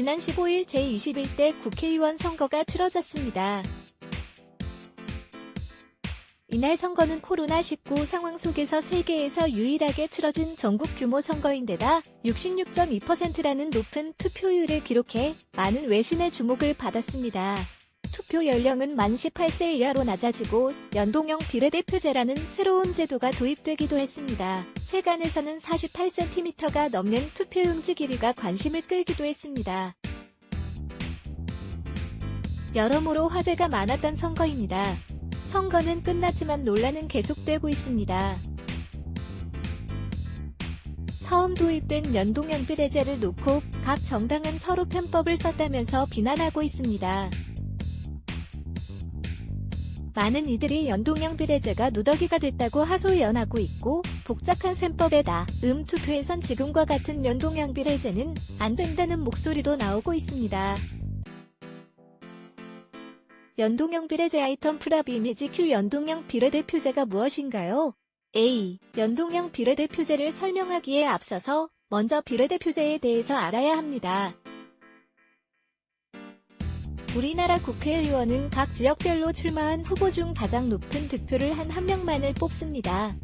지난 15일 제21대 국회의원 선거가 치러졌습니다. 이날 선거는 코로나19 상황 속에서 세계에서 유일하게 치러진 전국 규모 선거인데다 66.2%라는 높은 투표율을 기록해 많은 외신의 주목을 받았습니다. 투표 연령은 만 18세 이하로 낮아지고 연동형 비례대표제라는 새로운 제도가 도입되기도 했습니다. 세간에서는 48cm가 넘는 투표용지 길이가 관심을 끌기도 했습니다. 여러모로 화제가 많았던 선거입니다. 선거는 끝났지만 논란은 계속되고 있습니다. 처음 도입된 연동형 비례제를 놓고 각 정당은 서로 편법을 썼다면서 비난하고 있습니다. 많은 이들이 연동형 비례제가 누더기가 됐다고 하소연하고 있고 복잡한 셈법에다 음 투표에선 지금과 같은 연동형 비례제는 안 된다는 목소리도 나오고 있습니다. 연동형 비례제 아이템 프랍 이미지 Q 연동형 비례대표제가 무엇인가요? A. 연동형 비례대표제를 설명하기에 앞서서 먼저 비례대표제에 대해서 알아야 합니다. 우리나라 국회의원은 각 지역별로 출마한 후보 중 가장 높은 득표를 한 한 명만을 뽑습니다.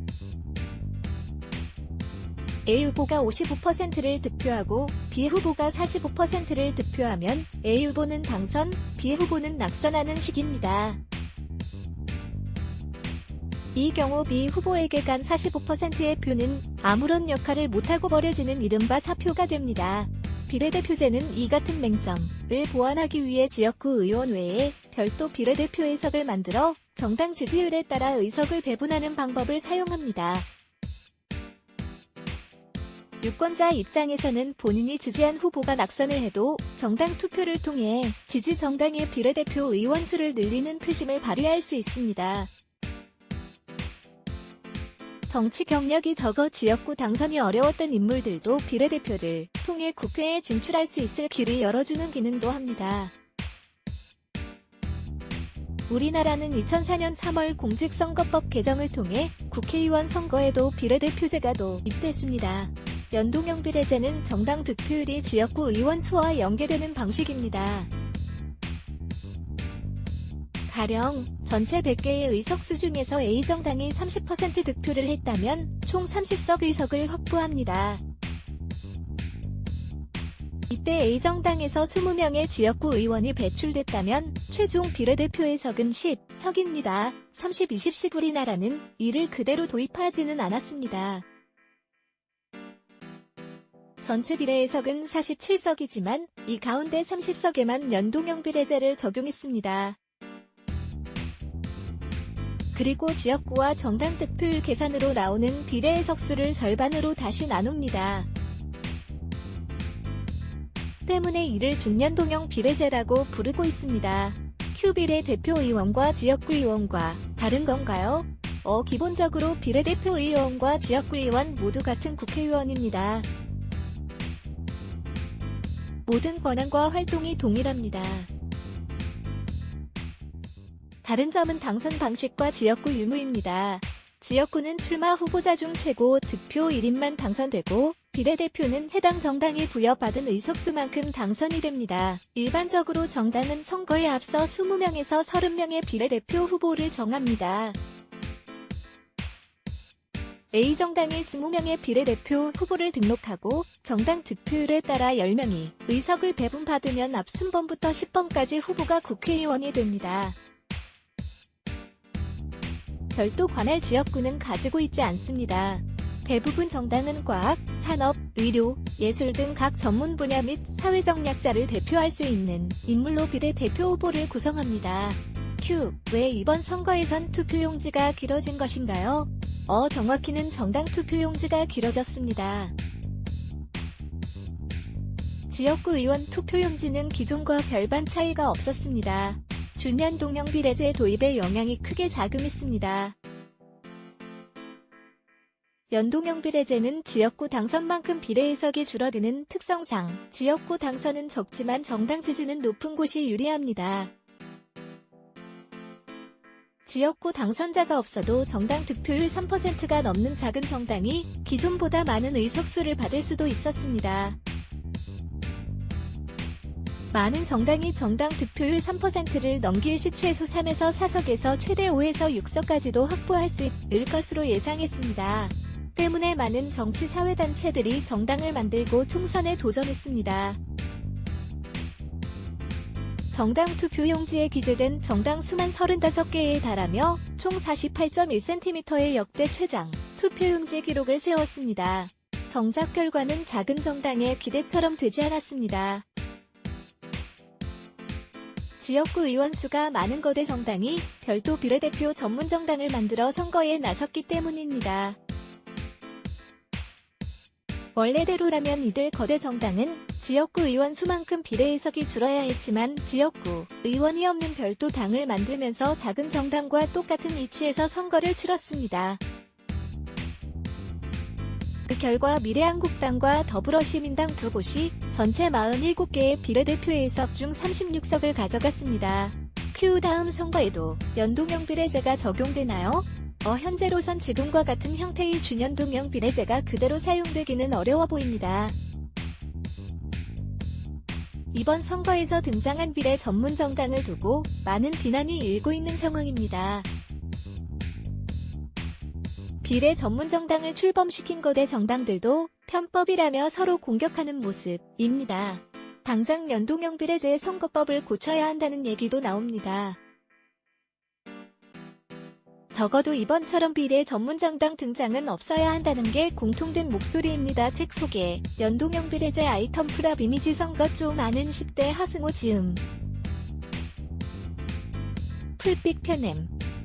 A 후보가 55%를 득표하고 B 후보가 45%를 득표하면 A 후보는 당선, B 후보는 낙선하는 식입니다. 이 경우 B 후보에게 간 45%의 표는 아무런 역할을 못하고 버려지는 이른바 사표가 됩니다. 비례대표제는 이 같은 맹점을 보완하기 위해 지역구 의원 외에 별도 비례대표 의석을 만들어 정당 지지율에 따라 의석을 배분하는 방법을 사용합니다. 유권자 입장에서는 본인이 지지한 후보가 낙선을 해도 정당 투표를 통해 지지 정당의 비례대표 의원 수를 늘리는 표심을 발휘할 수 있습니다. 정치 경력이 적어 지역구 당선이 어려웠던 인물들도 비례대표를 통해 국회에 진출할 수 있을 길을 열어주는 기능도 합니다. 우리나라는 2004년 3월 공직선거법 개정을 통해 국회의원 선거에도 비례대표제가 도입됐습니다. 연동형 비례제는 정당 득표율이 지역구 의원 수와 연계되는 방식입니다. 가령 전체 100개의 의석수 중에서 A정당이 30% 득표를 했다면 총 30석 의석을 확보합니다. 이때 A정당에서 20명의 지역구 의원이 배출됐다면 최종 비례대표 의석은 10석입니다. 30, 20씩 우리나라는 이를 그대로 도입하지는 않았습니다. 전체 비례의석은 47석이지만 이 가운데 30석에만 연동형 비례제를 적용했습니다. 그리고 지역구와 정당 득표율 계산으로 나오는 비례의 석수를 절반으로 다시 나눕니다. 때문에 이를 중년동형 비례제라고 부르고 있습니다. 큐비례 대표의원과 지역구의원과 다른 건가요? 어 기본적으로 비례대표의원과 지역구의원 모두 같은 국회의원입니다. 모든 권한과 활동이 동일합니다. 다른 점은 당선 방식과 지역구 유무입니다. 지역구는 출마 후보자 중 최고 득표 1인만 당선되고 비례대표는 해당 정당이 부여받은 의석수만큼 당선이 됩니다. 일반적으로 정당은 선거에 앞서 20명에서 30명의 비례대표 후보를 정합니다. A정당이 20명의 비례대표 후보를 등록하고 정당 득표율에 따라 10명이 의석을 배분받으면 앞 순번부터 10번까지 후보가 국회의원이 됩니다. 별도 관할 지역구는 가지고 있지 않습니다. 대부분 정당은 과학, 산업, 의료, 예술 등 각 전문 분야 및 사회적 약자를 대표할 수 있는 인물로 비례대표 후보를 구성합니다. 큐. 왜 이번 선거에선 투표용지가 길어진 것인가요? 어 정확히는 정당 투표용지가 길어졌습니다. 지역구 의원 투표용지는 기존과 별반 차이가 없었습니다. 준연 동형 비례제 도입에 영향이 크게 작용했습니다. 연동형 비례제는 지역구 당선만큼 비례의석이 줄어드는 특성상 지역구 당선은 적지만 정당 지지는 높은 곳이 유리합니다. 지역구 당선자가 없어도 정당 득표율 3%가 넘는 작은 정당이 기존보다 많은 의석수를 받을 수도 있었습니다. 많은 정당이 정당 득표율 3%를 넘길 시 최소 3에서 4석에서 최대 5에서 6석까지도 확보할 수 있을 것으로 예상했습니다. 때문에 많은 정치 사회단체들이 정당을 만들고 총선에 도전했습니다. 정당 투표용지에 기재된 정당 수만 35개에 달하며 총 48.1cm의 역대 최장 투표용지 기록을 세웠습니다. 정작 결과는 작은 정당의 기대처럼 되지 않았습니다. 지역구 의원 수가 많은 거대 정당이 별도 비례대표 전문 정당을 만들어 선거에 나섰기 때문입니다. 원래대로라면 이들 거대 정당은 지역구 의원 수만큼 비례의석이 줄어야 했지만 지역구 의원이 없는 별도 당을 만들면서 작은 정당과 똑같은 위치에서 선거를 치렀습니다. 그 결과 미래한국당과 더불어시민당 두 곳이 전체 47개의 비례대표 의석 중 36석을 가져갔습니다. 그 다음 선거에도 연동형 비례제가 적용되나요? 어, 현재로선 지금과 같은 형태의 준연동형 비례제가 그대로 사용되기는 어려워 보입니다. 이번 선거에서 등장한 비례 전문 정당을 두고 많은 비난이 일고 있는 상황입니다. 비례 전문 정당을 출범시킨 거대 정당들도 편법이라며 서로 공격하는 모습입니다. 당장 연동형 비례제 선거법을 고쳐야 한다는 얘기도 나옵니다. 적어도 이번처럼 비례 전문 정당 등장은 없어야 한다는 게 공통된 목소리입니다. 책 소개 연동형 비례제 아이템 프랍 이미지 선거 좀 아는 10대 하승호 지음 풀빛 편엠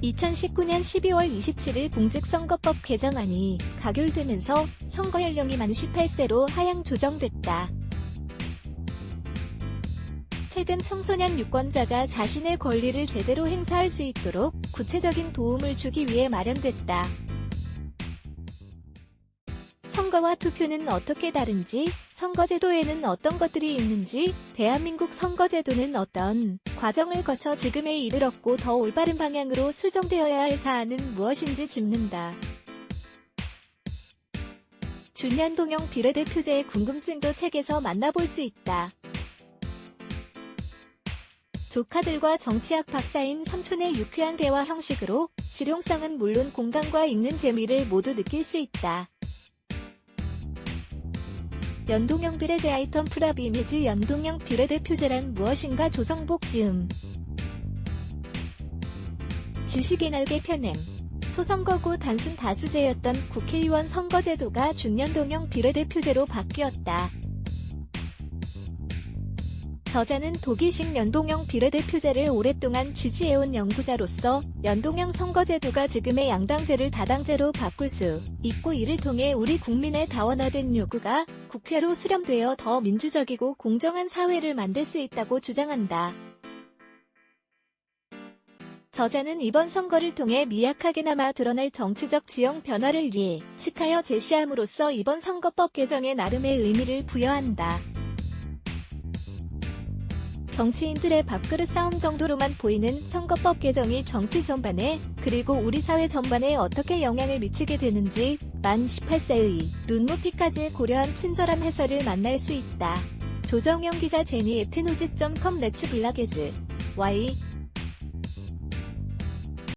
2019년 12월 27일 공직선거법 개정안이 가결되면서 선거 연령이 만 18세로 하향 조정됐다. 최근 청소년 유권자가 자신의 권리를 제대로 행사할 수 있도록 구체적인 도움을 주기 위해 마련됐다. 선거와 투표는 어떻게 다른지, 선거제도에는 어떤 것들이 있는지, 대한민국 선거제도는 어떤 과정을 거쳐 지금에 이르렀고 더 올바른 방향으로 수정되어야 할 사안은 무엇인지 짚는다. 준연동형 비례대표제의 궁금증도 책에서 만나볼 수 있다. 조카들과 정치학 박사인 삼촌의 유쾌한 대화 형식으로 실용성은 물론 공감과 읽는 재미를 모두 느낄 수 있다. 연동형 비례제 아이템 프랍 이미지 연동형 비례 대표제란 무엇인가 조성복 지음 지식의 날개 편엠 소선거구 단순 다수제였던 국회의원 선거제도가 준연동형 비례대표제로 바뀌었다. 저자는 독일식 연동형 비례대표제를 오랫동안 지지해온 연구자로서 연동형 선거제도가 지금의 양당제를 다당제로 바꿀 수 있고 이를 통해 우리 국민의 다원화된 요구가 국회로 수렴되어 더 민주적이고 공정한 사회를 만들 수 있다고 주장한다. 저자는 이번 선거를 통해 미약하게나마 드러날 정치적 지형 변화를 위해 시하여 제시함으로써 이번 선거법 개정에 나름의 의미를 부여한다. 정치인들의 밥그릇 싸움 정도로만 보이는 선거법 개정이 정치 전반에 그리고 우리 사회 전반에 어떻게 영향을 미치게 되는지 만 18세의 눈높이까지 고려한 친절한 해설을 만날 수 있다. 조정영 기자 제니 에트노지.com 레츠 블라게즈 Y